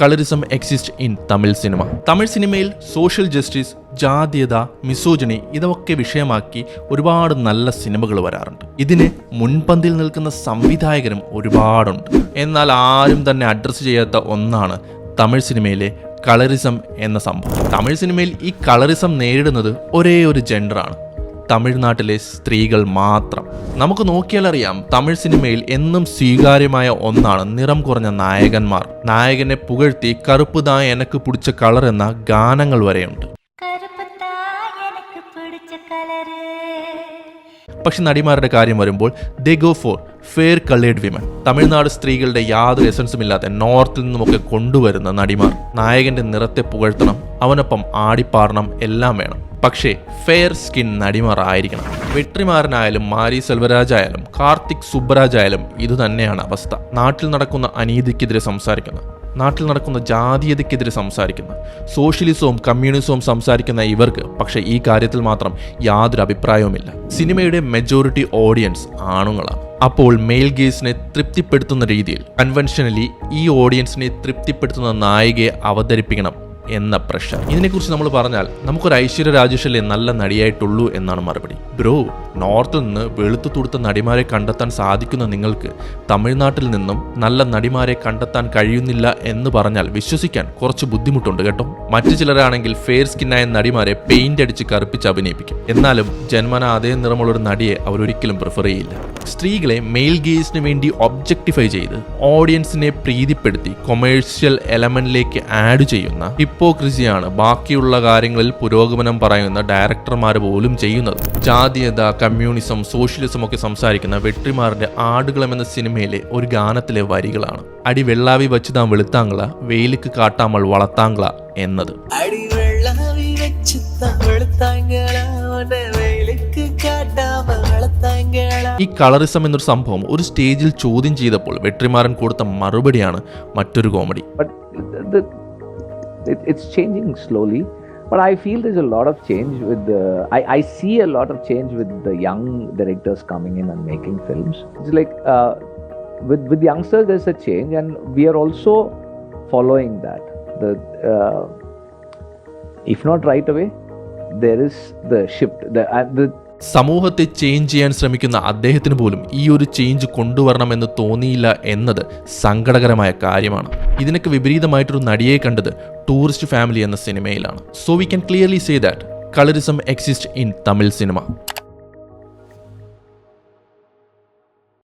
Colourism exist in Tamil cinema Tamil സിനിമയിൽ social justice ജാതീയത മിസോജനി ഇതൊക്കെ വിഷയമാക്കി ഒരുപാട് നല്ല സിനിമകൾ വരാറുണ്ട്. ഇതിന് മുൻപന്തിൽ നിൽക്കുന്ന സംവിധായകരും ഒരുപാടുണ്ട്. എന്നാൽ ആരും തന്നെ അഡ്രസ്സ് ചെയ്യാത്ത ഒന്നാണ് തമിഴ് സിനിമയിലെ കളറിസം എന്ന സംഭവം. തമിഴ് സിനിമയിൽ ഈ കളറിസം നേരിടുന്നത് ഒരേ ഒരു ജെൻഡറാണ് തമിഴ്നാട്ടിലെ സ്ത്രീകൾ മാത്രം. നമുക്ക് നോക്കിയാലറിയാം തമിഴ് സിനിമയിൽ എന്നും സ്വീകാര്യമായ ഒന്നാണ് നിറം കുറഞ്ഞ നായകന്മാർ. നായകനെ പുകഴ്ത്തി കറുപ്പുതായ എനക്ക് പിടിച്ച കളർ എന്ന ഗാനങ്ങൾ വരെയുണ്ട്. പക്ഷെ നടിമാരുടെ കാര്യം വരുമ്പോൾ they go for fair coloured women. Tamil Nadu സ്ത്രീകളുടെ യാതൊരു എസൻസും ഇല്ലാതെ നോർത്തിൽ നിന്നുമൊക്കെ കൊണ്ടുവരുന്ന നടിമാർ. നായകന്റെ നിറത്തെ പുകഴ്ത്തണം അവനൊപ്പം ആടിപ്പാടണം എല്ലാം വേണം. പക്ഷേ ഫെയർ സ്കിൻ നടിമാർ ആയിരിക്കണം വെട്രിമാരനായാലും മാരി സെൽവരാജ് ആയാലും കാർത്തിക് സുബ്രാജ് ആയാലും ഇതുതന്നെയാണ് അവസ്ഥ. നാട്ടിൽ നടക്കുന്ന അനീതിക്കെതിരെ സംസാരിക്കുന്ന നാട്ടിൽ നടക്കുന്ന ജാതീയതയ്ക്കെതിരെ സംസാരിക്കുന്ന സോഷ്യലിസവും കമ്മ്യൂണിസവും സംസാരിക്കുന്ന ഇവർക്ക് പക്ഷേ ഈ കാര്യത്തിൽ മാത്രം യാതൊരു അഭിപ്രായവുമില്ല. സിനിമയുടെ മെജോറിറ്റി ഓഡിയൻസ് ആണുങ്ങളാണ്. അപ്പോൾ മെയിൽ ഗേസിനെ തൃപ്തിപ്പെടുത്തുന്ന രീതിയിൽ കൺവെൻഷനലി ഈ ഓഡിയൻസിനെ തൃപ്തിപ്പെടുത്തുന്ന നായികയെ അവതരിപ്പിക്കണം എന്ന പ്രഷർ ഇതിനെക്കുറിച്ച് നമ്മൾ പറഞ്ഞാൽ നമുക്കൊരു ഐശ്വര്യ രാജേഷല്ലേ നല്ല നടിയായിട്ടുള്ളൂ എന്നാണ് മറുപടി. ബ്രോ നോർത്തിൽ നിന്ന് വെളുത്തു തുടുത്ത നടിമാരെ കണ്ടെത്താൻ സാധിക്കുന്ന നിങ്ങൾക്ക് തമിഴ്നാട്ടിൽ നിന്നും നല്ല നടിമാരെ കണ്ടെത്താൻ കഴിയുന്നില്ല എന്ന് പറഞ്ഞാൽ വിശ്വസിക്കാൻ കുറച്ച് ബുദ്ധിമുട്ടുണ്ട് കേട്ടോ. മറ്റു ചിലരാണെങ്കിൽ ഫെയർ സ്കിന്നായ നടിമാരെ പെയിന്റ് അടിച്ച് കറുപ്പിച്ച് അഭിനയിപ്പിക്കും. എന്നാലും ജന്മന അതേ നിറമുള്ള ഒരു നടിയെ അവരൊരിക്കലും പ്രിഫർ ചെയ്യില്ല. സ്ത്രീകളെ മെയിൽ ഗേസിന് വേണ്ടി ഒബ്ജക്ടിഫൈ ചെയ്ത് ഓഡിയൻസിനെ പ്രീതിപ്പെടുത്തി കൊമേഴ്ഷ്യൽ എലമെന്റിലേക്ക് ആഡ് ചെയ്യുന്ന ഹിപ്പോക്രിസിയാണ് ബാക്കിയുള്ള കാര്യങ്ങളിൽ പുരോഗമനം പറയുന്ന ഡയറക്ടർമാർ പോലും ചെയ്യുന്നത്. ജാതീയത കമ്മ്യൂണിസം സോഷ്യലിസം ഒക്കെ സംസാരിക്കുന്ന വെട്രിമാറിന്റെ ആടുകളം എന്ന സിനിമയിലെ ഒരു ഗാനത്തിലെ വരികളാണ്. അടി വെള്ളാവി വച്ച് താൻ വെളുത്താങ്കള വെയിലിക്ക് കാട്ടാമൾ വളത്താങ്കള എന്നത്. അടി വെള്ളാവി വെച്ച് താൻ വെളുത്താങ്കള കളറിസം എന്നൊരു സംഭവം ഒരു സ്റ്റേജിൽ ചോദ്യം ചെയ്തപ്പോൾ വെട്രിമാരൻ കൊടുത്ത മറുപടിയാണ് മറ്റൊരു comedy but i feel there's a lot of change with the I, I see a lot of change with the young directors coming in and making films it's like uh, with with youngsters there's a change and we are also following that the uh, if not right away there is the shift the, uh, the സമൂഹത്തെ change ചെയ്യാൻ ശ്രമിക്കുന്ന അദ്ദേഹത്തിന് പോലും ഈ ഒരു change കൊണ്ടുവരണമെന്ന് തോന്നിയില്ല എന്നത് സങ്കടകരമായ കാര്യമാണ്. ഇതിനൊക്കെ വിപരീതമായിട്ടൊരു നടിയെ കണ്ടത് ടൂറിസ്റ്റ് ഫാമിലി എന്ന സിനിമയിലാണ് so we can clearly say that colourism exist in Tamil cinema